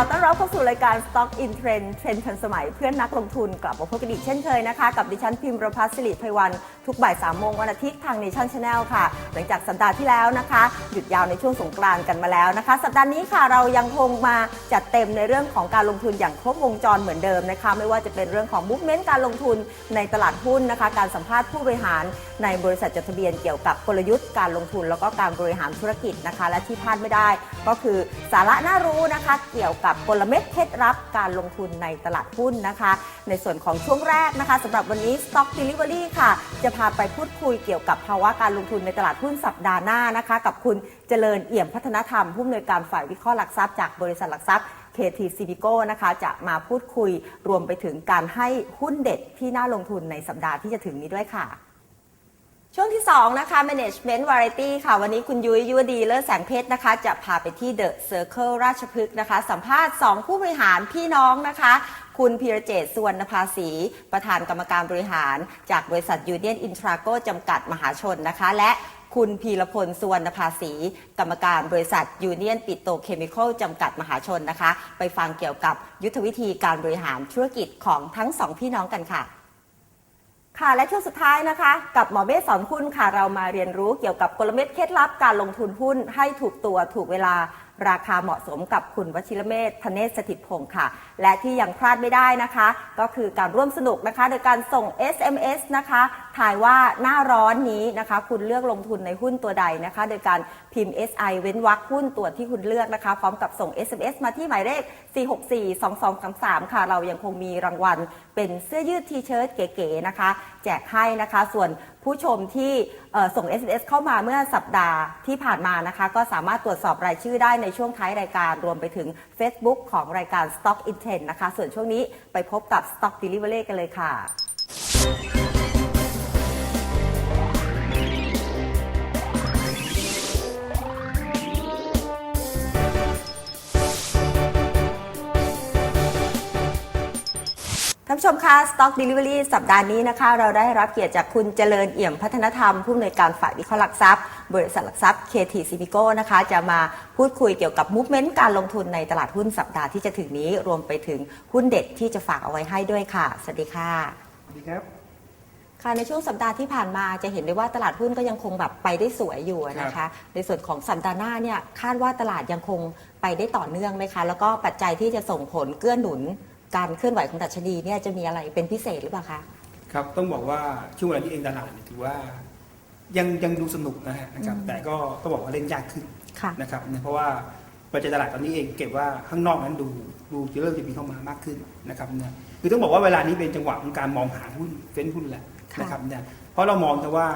ขอต้อนรับเข้าสู่รายการ Stock in Trend เทรนด์ทันสมัยเพื่อนนักลงทุนกลับมาพบกันอีกเช่นเคยนะคะ กับดิฉันพิมพ์ประพัสสิริไพวัน ทุกบ่าย3ามโมงวันอาทิตย์ทาง Nation Channel ค่ะ หลังจากสัปดาห์ที่แล้วนะคะ หยุดยาวในช่วงสงกรานต์กันมาแล้วนะคะ สัปดาห์นี้ค่ะเรายังคงมาจัดเต็มในเรื่องของการลงทุนอย่างครบวงจรเหมือนเดิมนะคะ ไม่ว่าจะเป็นเรื่องของ movement การลงทุนในตลาดหุ้นนะคะ การสัมภาษณ์ผู้บริหารในบริษัทจดทะเบียนเกี่ยวกับกลยุทธ์การลงทุน แล้วก็การบริหารธุรกิจนะคะ และที่พลาดไม่ได้ ก็คือสาระน่ารู้นะคะ เกี่ยวกับกลเม็ดเคล็ดลับการลงทุนในตลาดหุ้นนะคะ ในส่วนของช่วงแรกนะคะสำหรับวันนี้ Stock Delivery ค่ะจะพาไปพูดคุยเกี่ยวกับภาวะการลงทุนในตลาดหุ้นสัปดาห์หน้านะคะ กับคุณเจริญเอี่ยมพัฒนธรรมผู้อำนวยการฝ่ายวิเคราะห์หลักทรัพย์จากบริษัทหลักทรัพย์ KT c b ิโก้นะคะจะมาพูดคุยรวมไปถึงการให้หุ้นเด็ดที่น่าลงทุนในสัปดาห์ที่จะถึงนี้ด้วยค่ะ ช่วงที่ 2 นะคะ Management Variety ค่ะ วันนี้คุณยุ้ยยุวดีเลิศแสงเพชรนะคะ จะพาไปที่ The Circle ราชพฤกษ์นะคะ สัมภาษณ์ 2 ผู้บริหารพี่น้องนะคะ คุณพีระเจตสุวรรณภาษี ประธานกรรมการบริหาร จากบริษัทยูเนียนอินทราโกจำกัดมหาชนนะคะ และคุณพีรพลสุวรรณภาษี กรรมการบริษัทยูเนียนปิโตเคมีคอลจำกัดมหาชนนะคะ ไปฟังเกี่ยวกับยุทธวิธีการบริหารธุรกิจของทั้งสองพี่น้องกันค่ะ ค่ะและช่วงสุดท้ายนะคะ กับหมอเมธสอนหุ้นค่ะเรามาเรียนรู้เกี่ยวกับกลเม็ดเคล็ดลับการลงทุนหุ้นให้ถูกตัวถูกเวลาราคาเหมาะสมกับคุณวชิรเมธธเนศสถิตพงศ์ค่ะ และที่ยังพลาดไม่ได้นะคะ ก็คือการร่วมสนุกนะคะ โดยการส่ง SMS นะคะทายว่าหน้าร้อนนี้นะคะ คุณเลือกลงทุนในหุ้นตัวใดนะคะ โดยการ พิมพ์ SI เว้นวรรคหุ้นตัวที่คุณเลือกนะคะ พร้อมกับส่ง SMS มาที่หมายเลข 4642233 ค่ะ เรายังคงมีรางวัล เป็นเสื้อยืดทีเชิ้ตเก๋ๆนะคะ แจกให้นะคะ ส่วนผู้ชมที่เอ่อส่ง SMS เข้ามาเมื่อสัปดาห์ที่ผ่านมานะคะ ก็สามารถตรวจสอบรายชื่อได้ในช่วงท้ายรายการรวมไปถึง Facebook ของรายการ Stock Intent นะคะ ส่วนช่วงนี้ไปพบกับ Stock Delivery กันเลยค่ะ ผู้ชมคะ Stock Delivery สัปดาห์นี้นะคะ เราได้รับเกียรติจากคุณเจริญเอี่ยมพัฒนธรรม ผู้อำนวยการฝ่ายวิเคราะห์หลักทรัพย์ บริษัทหลักทรัพย์ KT c b i c o นะคะ จะมาพูดคุยเกี่ยวกับ movement การลงทุนในตลาดหุ้นสัปดาห์ที่จะถึงนี้รวมไปถึงหุ้นเด็ดที่จะฝากเอาไว้ให้ด้วยค่ะ สวัสดีค่ะ สวัสดีครับ ค่ะในช่วงสัปดาห์ที่ผ่านมาจะเห็นได้ว่าตลาดหุ้นก็ยังคงแบบไปได้สวยอยู่นะครัคะบในส่วนของสัปดาห์หน้าเนี่ยคาดว่าตลาดยังคงไปได้ต่อเนื่องไหมคะ แล้วก็ปัจจัยที่จะส่งผลเกื้อหนุน การเคลื่อนไหวของดัชนีเนี่ยจะมีอะไรเป็นพิเศษหรือเปล่าคะ ครับ ต้องบอกว่าช่วงเวลาที่เองตลาดเนี่ยถือว่ายังยังดูสนุกนะฮะนะครับอืมแต่ก็ต้องบอกว่าเล่นยากขึ้นค่ะนะครับเนี่ยเพราะว่าปัจจัยตลาดตอนนี้เองเก็บว่าข้างนอกนั้นดูดูจะเริ่มจะมีเข้ามามากขึ้นนะครับเนี่ยคือต้องบอกว่าเวลานี้เป็นจังหวะของการมองหาหุ้นเฟ้นหุ้นแหละค่ะนะครับเนี่ยเพราะเรามองแต่ว่า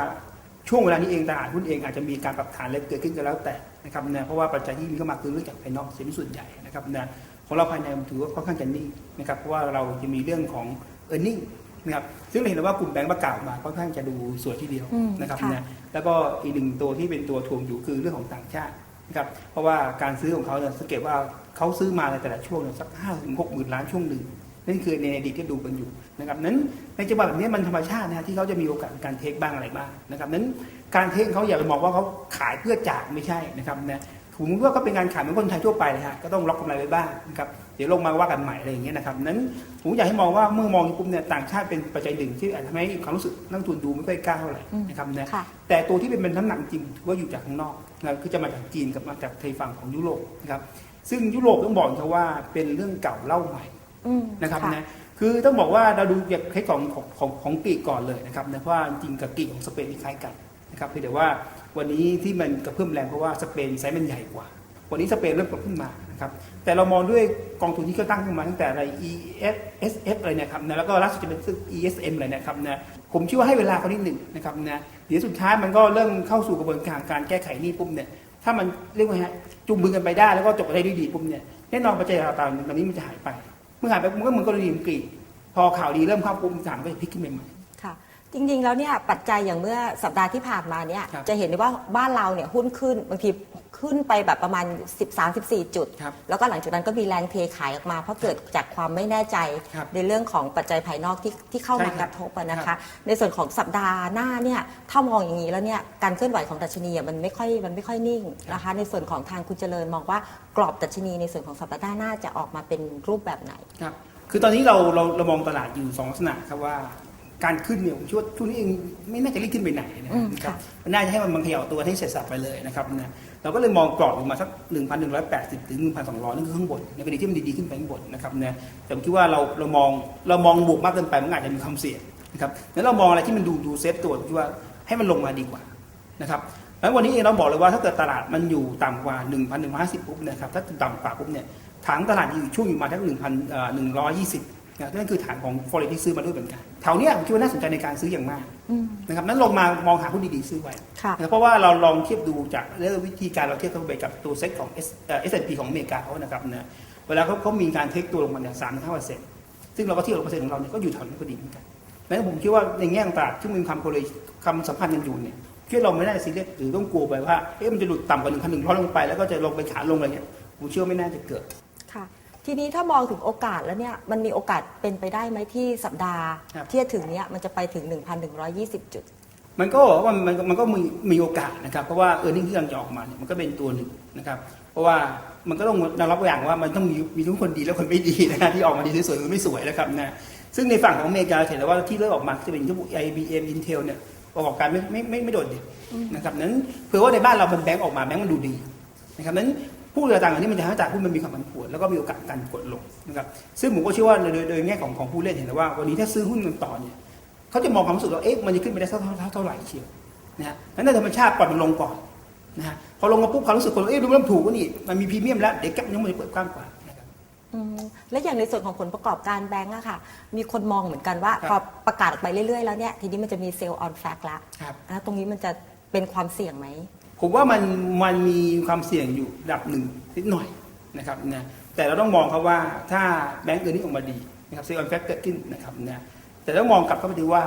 ช่วงเวลานี้เองตลาดหุ้นเองอาจจะมีการปรับฐานเล็กเกิดขึ้นก็แล้วแต่นะครับเนี่ยเพราะว่าปัจจัยที่มีเข้ามาคือเรื่องจากภายนอกเสียเป็นส่วนใหญ่นะครับเนี่ย ของเราภายในมันถือว่าค่อนข้างจะนิ่งนะครับเพราะว่าเราจะมีเรื่องของ e a r n i n g นะครับซึ่งเราเห็นได้ว่ากลุ่มแบงก์ประกาศมาค่อนข้างจะดูสวยทีเดียวอืมนะครับค่ะเนี่ยแล้วก็อีกหนึ่งตัวที่เป็นตัวทวงอยู่คือเรื่องของต่างชาตินะครับเพราะว่าการซื้อของเขาเนี่ยสังเกตว่าเขาซื้อมาในแต่ละช่วงเนี่ยสักห้าถึงหกหมื่นล้านช่วงหนึ่งนั่นคือในอดีตที่ดูกันอยู่นะครับนั้นในจังหวะแบบนี้มันธรรมชาตินะฮะที่เขาจะมีโอกาสการเทคบ้างอะไรบ้างนะครับนั้นการเทคเขาอย่าไปมองว่าเขาขายเพื่อจากไม่ใช่นะครับนะ ผมว่าก็เป็นการขายเหมือนคนไทยทั่วไปเลยฮะก็ต้องล็อกกำไรไว้บ้างนะครับเดี๋ยวลงมาว่ากันใหม่อะไรอย่างเงี้ยนะครับนั้นผมอยากให้มองว่าเมื่อมองปุ๊บเนี่ยต่างชาติเป็นปัจจัยหนึ่งที่อาจจะทำให้ความรู้สึกนักลงทุนดูไม่ค่อยกล้าเท่าไหร่อืมนะครับนะค่ะแต่ตัวที่เป็นเป็นน้ำหนักจริงถือว่าอยู่จากข้างนอกนะครับคือจะมาจากจีนกับมาจากไทยฝั่งของยุโรปนะครับซึ่งยุโรปต้องบอกนะว่าเป็นเรื่องเก่าเล่าใหม่อืมนะครับค่ะนะคือต้องบอกว่าเราดูจากเคสของของของของกรีกก่อนเลยนะครับนะเพราะว่าจริงกับกรีกของสเปนนี่คล้ายกันนะครับเพียงแต่ว่า วันนี้ที่มันกระเพิ่อมแรงเพราะว่าสเปนไซส์มันใหญ่กว่า วันนี้สเปนเริ่มปรับขึ้นมานะครับแต่เรามองด้วยกองทุนที่เขาตั้งขึ้นมาตั้งแต่อะไร ESF อะไรเนี่ยครับนะแล้วก็ล่าสุดจะเป็นซึ่ง ESM อะไรเนะครับนะผมเชื่อว่าให้เวลาเขานิดหนึ่งนะครับนะเดี๋ยวสุดท้ายมันก็เริ่มเข้าสู่กระบวนการการแก้ไขนี้ปุ๊บเนี่ยถ้ามันเรียกว่าฮะจุงมือกันไปได้แล้วก็จบกันได้ด้วยดีปุ๊บเนี่ยแน่นอนปัจจัยต่างๆตอนนี้มันจะหายไป เมื่อหายไปมันก็เหมือนกรณีของกรีพอข่าวดีเริ่มเข้าปุ๊บสานก็จะพลิกขึ้นใหม่ จริงๆ แล้วเนี่ยปัจจัยอย่างเมื่อสัปดาห์ที่ผ่านมาเนี่ยครับจะเห็นได้ว่าบ้านเราเนี่ยหุ้นขึ้นบางทีขึ้นไปแบบประมาณ 13-14 จุด ครับแล้วก็หลังจากนั้นก็มีแรงเทขายออกมา เพราะเกิดจากความไม่แน่ใจครับในเรื่องของปัจจัยภายนอกที่ที่เข้าใช่มาคกรับระทบอะนะครัคะ บ ในส่วนของสัปดาห์หน้าเนี่ยถ้ามองอย่างนี้แล้วเนี่ยการเคลื่อนไหวของดัชนีอะมันไม่ค่อยมันไม่ค่อยนิ่งนะคะ ในส่วนของทางคุณเจริญมองว่ากรอบดัชนีในส่วนของสัปดาห์หน้าจะออกมาเป็นรูปแบบไหน ครับ คือตอนนี้เราเราเรามองตลาดอยู่สองลักษณะครับว่า การขึ้นเนี่ยผมเชื่อว่าช่วงนี้เองไม่น่าจะรีบขึ้นไปไหนนะอืมครับค่ะมันน่าจะให้มันมันเขย่าตัวให้เสร็จสับไปเลยนะครับนะเราก็เลยมองกรอบลงมาสัก 1,180 ถึง 1,200 นั่นคือข้างบนในกรณีที่มันดีๆขึ้นไปข้างบนนะครับนะแต่ผมคิดว่าเราเรามองเรามองบวกมากเกินไปมันอาจจะมีความเสี่ยงนะครับงั้นเรามองอะไรที่มันดูดูเซฟตัวผมคิดว่าให้มันลงมาดีกว่านะครับแล้ววันนี้เองเราบอกเลยว่าถ้าเกิดตลาดมันอยู่ต่ำกว่า 1,150ปุ๊บเนะครับถ้าต่ำกว่าปุ๊บเนี่ยฐานตลาดอยู่ช่วงอยู่มาทั้ง1,120นะนั่นคือฐานของ forex ที่ซื้อมาด้วยเหมือนกัน แถวเนี้ยผมคิดว่าน่าสนใจในการซื้ออย่างมากอืม นะครับนั้นลงมามองหาหุ้นดีๆซื้อไว้ค่ะ นะครับเพราะว่าเราลองเทียบดูจากเรื่องวิธีการเราเทียบเข้าไปกับตัวเซ็ตของ S เอ่อ S&P ของอเมริกาเขานะครับนะเวลาเขาเขามีการเทคตัวลงมาเนี่ยสามถึงห้าเปอร์เซ็นต์ซึ่งเราก็เทียบกับเปอร์เซ็นต์ของเราเนี่ยก็อยู่แถวนี้พอดีเหมือนกันนั้นผมคิดว่าในแง่ของตลาดที่มีความโคเรคำสัมพันธ์กันอยู่เนี่ยคิดว่าเราไม่น่าจะซีเรียสหรือต้องกลัวไปว่าเอ๊ะมันจะหลุดต่ำกว่า1,100ลงไปแล้วก็จะลงไปขาลงอะไรเงี้ยผมเชื่อว่าไม่น่าจะเกิด ค่ะ ทีนี้ถ้ามองถึงโอกาสแล้วเนี่ยมันมีโอกาสเป็นไปได้ไหมที่สัปดาห์ ครับ ที่จะถึงเนี้ยมันจะไปถึง 1,120 จุด มันก็บอกว่ามันมันก็มีมีโอกาสนะครับเพราะว่าเออร์เน็งที่กำลังจะออกมาเนี่ยมันก็เป็นตัวหนึ่งนะครับ เพราะว่ามันก็ต้องยอมรับอย่างว่ามันต้องมีมีทั้งคนดีและคนไม่ดีนะที่ออกมาดีสวยๆหรือไม่สวยนะครับนะซึ่งในฝั่งของอเมริกาเห็นแล้วว่าที่เริ่มออกมาจะเป็นพวก IBM Intel เนี่ยประกอบการไม่ไม่ไม่ไม่โดดเด่นนะครับนั้นเผื่อว่าในบ้านเรามันแบงก์ออกมาแบงก์มันดูดีนะครับนั้น ผู้ต่างๆอันนี้มันจะทำให้ตลาดหุ้นมันมีความผันผวนแล้วก็มีโอกาสการกดลงนะครับซึ่งผมก็เชื่อว่าโดยโดยโดยแง่ของของผู้เล่นเห็นแล้วว่า วันนี้ถ้าซื้อหุ้นกันต่อเนี่ยเขาจะมองความรู้สึกว่าเอ๊ะมันจะขึ้นไปได้เท่าเท่าเท่าเท่าไหร่เชียวนะฮะนั้นในธรรมชาติปล่อยมันลงก่อนนะฮะพอลงมาปุ๊บความรู้สึกคนเอ๊ะดูเริ่มถูกว่านี่มันมีพรีเมียมแล้วเดี๋ยวแก๊ปยังมันจะเปิดกว้างกว่านะครับอืมและอย่างในส่วนของผลประกอบการแบงก์อะค่ะ มีคนมองเหมือนกันว่าครับพอประกาศออกไปเรื่อยๆ แล้วเนี่ย ทีนี้มันจะมีเซลล์ออนแฟกละครับนะตรงนี้มันจะเป็นความเสี่ยงไหม ผมว่ามันมันมีความเสี่ยงอยู่ระดับหนึ่งนิดหน่อยนะครับนะแต่เราต้องมองครับว่าถ้าแบงก์เออร์นี่ออกมาดีนะครับซีออนแฟกเกิดขึ้นนะครับนะแต่ต้องมองกลับเข้าไปดูว่า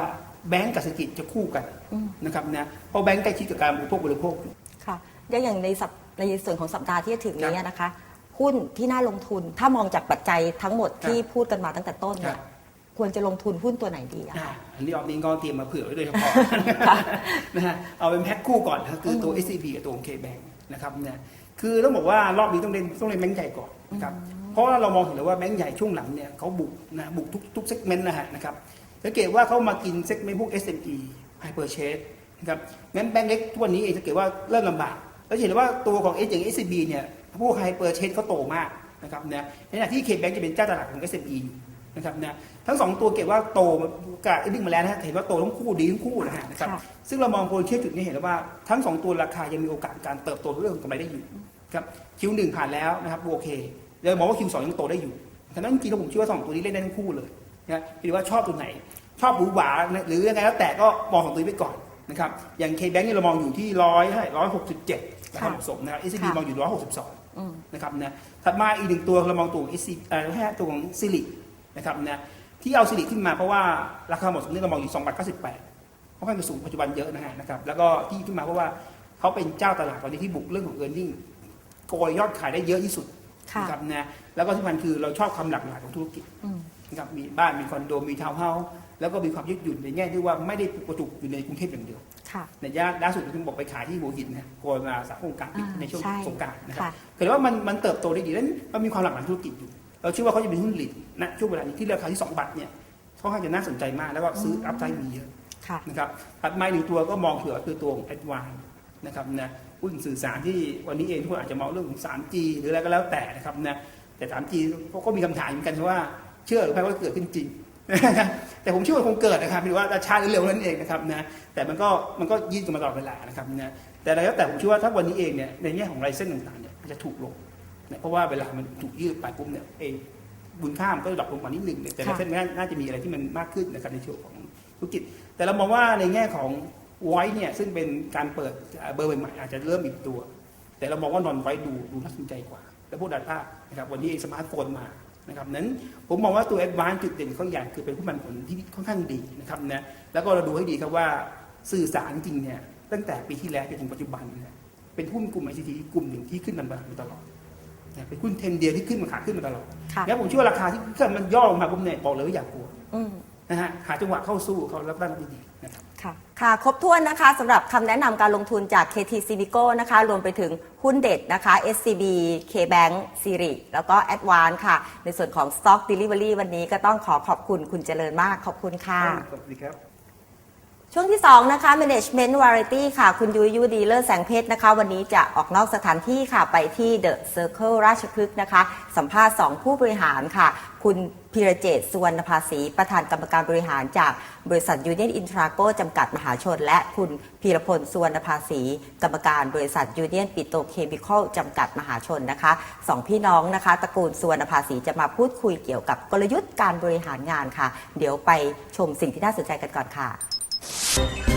แบงก์กับเศรษฐกิจจะคู่กันอืมนะครับนะเพราะแบงก์ใกล้ชิดกับการบริโภคบริโภคอยู่ค่ะและอย่างในสัปในส่วนของสัปดาห์ที่จะถึงครับนี้นะคะ หุ้นที่น่าลงทุนถ้ามองจากปัจจัยทั้งหมดครับที่พูดกันมาตั้งแต่ต้นเนี่ครัยบ ควรจะลงทุนหุ้นตัวไหนดีอะอ่าคะ อันนี้รอบนี้ก็เตรียมมาเผื่อไว้โดยเฉพาะนะฮะเอาเป็นแพ็คคู่ก่อนนะครับคือตัว SCB กับตัวของ KBank นะครับเนี่ยคือต้องบอกว่ารอบนี้ต้องเล่นต้องเล่นแบงค์ใหญ่ก่อนนะครับเพราะว่าเรามองเห็นแล้วว่าแบงค์ใหญ่ช่วงหลังเนี่ยเขาบุกนะบุกทุกทุกเซกเมนต์นะฮะนะครับสังเกตว่าเขามากินเซกเมนต์พวก SME High Purchase นะครับงั้นแบงค์เล็กทุกวันนี้เองสังเกตว่าเริ่มลำบากแล้วจะเห็นว่าตัวของ S อย่าง SCB เนี่ยพวก High Purchase เขาโตมากนะครับเนี่ยในขณะที่ KBank จะเป็นเจ้าตลาดของ SME อยู่ นะครับนะทั้งสองตัวเก็บว่าโตกับอินดิ้งมาแล้วนะฮะเห็นว่าโตทั้งคู่ดีทั้งคู่นะฮะนะครับค่ะซึ่งเรามองโพลเชื่อจุดนี้เห็นแล้วว่าทั้งสองตัวราคายังมีโอกาสการเติบโตเรื่องของกำไรได้อยู่ครับคิวหนึ่งผ่านแล้วนะครับโอเคเลยมองว่าคิวสองยังโตได้อยู่ฉะนั้นจริงๆแล้วผมเชื่อว่าสองตัวนี้เล่นได้ทั้งคู่เลยนะคิดว่าชอบตัวไหน ชอบหรูหราหรือยังไงแล้วแต่ก็มองสองตัวนี้ไปก่อนนะครับอย่าง K-Bank เนี่ยเรามองอยู่ที่ร้อยเท่าไหร่ร้อยหกสิบเจ็ดนะครับเหมาะสมนะครับ SCB มองอยู่ร้อยหกสิบสองอืมนะครับนะถัดมาอีกหนึ่งตัวเรามองตัวของ SC เอ่อให้ตัวของซิลิ นะครับนะที่เอาซิลิขึ้นมาเพราะว่าราคาเหมาะสมนี่เรามองอยู่2บาท98ค่อนข้างจะสูงปัจจุบันเยอะนะฮะนะครับแล้วก็ที่ขึ้นมาเพราะว่าเขาเป็นเจ้าตลาดตอนนี้ที่บุกเรื่องของ e a r n i n g โกยยอดขายได้เยอะที่สุดค่ะนะครับนะแล้วก็ที่สำคัญคือเราชอบความหลากหลายของธุรกิจอืมนะครับมีบ้านมีคอนโดมีทาวน์เฮาส์แล้วก็มีความยืดหยุ่นในแง่ที่ว่าไม่ได้กระจุกอยู่ในกรุงเทพอย่างเดียวค่ะในย่านล่าสุดที่ผมบอกไปขายที่หัวหินนะโกยมาสามโครงการปิดอ่าในช่วงใช่สงกรารนะครับค่ะเห็นว่ามันมันเติบโตได้ดีแล้วมันมีความหลากหลายธุรกิจอยู่ เราเชื่อว่าเขาจะเป็นหุ้นหลีดณช่วงเวลานี้ที่ราคาที่ 2 บาทเนี่ยค่อนข้างจะน่าสนใจมากแล้วก็ซื้ออัพไซด์มีเยอะค่ะนะครับถัดมาอีกหนึ่งตัวก็มองเผื่อคือตัวของแอดวานนะครับนะหุ้นสื่อสารที่วันนี้เองทุกคนอาจจะมองเรื่องของ 3G หรืออะไรก็แล้วแต่นะครับนะแต่ 3G เขาก็มีคำถามเหมือนกันว่าเชื่อหรือไม่ว่าเกิดขึ้นจริงแต่ผมเชื่อว่าคงเกิดนะครับหรือว่าจะช้าหรือเร็วนั่นเองนะครับนะแต่มันก็มันก็ยืดกันมาตลอดเวลานะครับนะแต่อะไรก็แต่ผมเชื่อว่าถ้าวันนี้เองเนี่ยในแง่ของไรเส้นต่างๆเนี่ยมันจะถูกลง เนี่ยเพราะว่าเวลามันถูกยืดไปปุ๊บเนี่ยเองบุญค่ามันก็จะดรอปลงมานิดหนึ่งเนี่ยแต่ในค่ะเส้นน่าน่าจะมีอะไรที่มันมากขึ้นนะครับในช่วงของธุรกิจ แต่เรามองว่าในแง่ของไวท์เนี่ยซึ่งเป็นการเปิดเบอร์ใหม่ๆอาจจะเริ่มอีกตัว แต่เรามองว่านอนไวท์ดูดูน่าสนใจกว่า แล้วพวกดัต้านะครับวันนี้เองสมาร์ทโฟนมานะครับนั้นผมมองว่าตัว Advance จุดเด่นเขาอย่างคือเป็นผู้มันผลที่ค่อนข้างดีนะครับนะแล้วก็เราดูให้ดีครับว่าสื่อสารจริงเนี่ยตั้งแต่ปีที่แล้วจนถึงปัจจุบันเนี่ยเป็นหุ้นกลุ่ม ICT กลุ่มหนึ่งที่ขึ้นมาตลอดนะ เป็นหุ้นเทรนเดียวที่ขึ้นมาขาขึ้นมาตลอดค่ะแล้วผมเชื่อว่าราคาที่เกิดมันย่อลงมาผมเนี่ยบอกเลยว่าอย่ากลัวอืมนะฮะหาจังหวะเข้าสู้เขารับได้ดีๆนะครับค่ะค่ะ ครบถ้วนนะคะสำหรับคำแนะนำการลงทุนจาก KT c i n i c o นะคะ รวมไปถึงหุ้นเด็ดนะคะ SCB KBank Siri แล้วก็ Advance ค่ะ ในส่วนของ Stock Delivery วันนี้ก็ต้องขอขอบคุณคุณเจริญมาก ขอบคุณค่ะ สวัสดีครับ ช่วงที่ 2 นะคะ Management Variety ค่ะ คุณยุ้ยยุดีเลอร์แสงเพชรนะคะ วันนี้จะออกนอกสถานที่ค่ะ ไปที่ The Circle ราชพฤกษ์นะคะ สัมภาษณ์ 2 ผู้บริหารค่ะ คุณพิรเจตสุวรรณภาษี ประธานกรรมการบริหารจากบริษัทยูเนียนอินทราโกจำกัดมหาชน และคุณพีรพลสุวรรณภาษี กรรมการบริษัทยูเนียนปิโตเคมีคอลจำกัดมหาชนนะคะสองพี่น้องนะคะตระกูลสุวรรณภาษีจะมาพูดคุยเกี่ยวกับกลยุทธ์การบริหารงานค่ะ เดี๋ยวไปชมสิ่งที่น่าสนใจกันก่อนค่ะ You.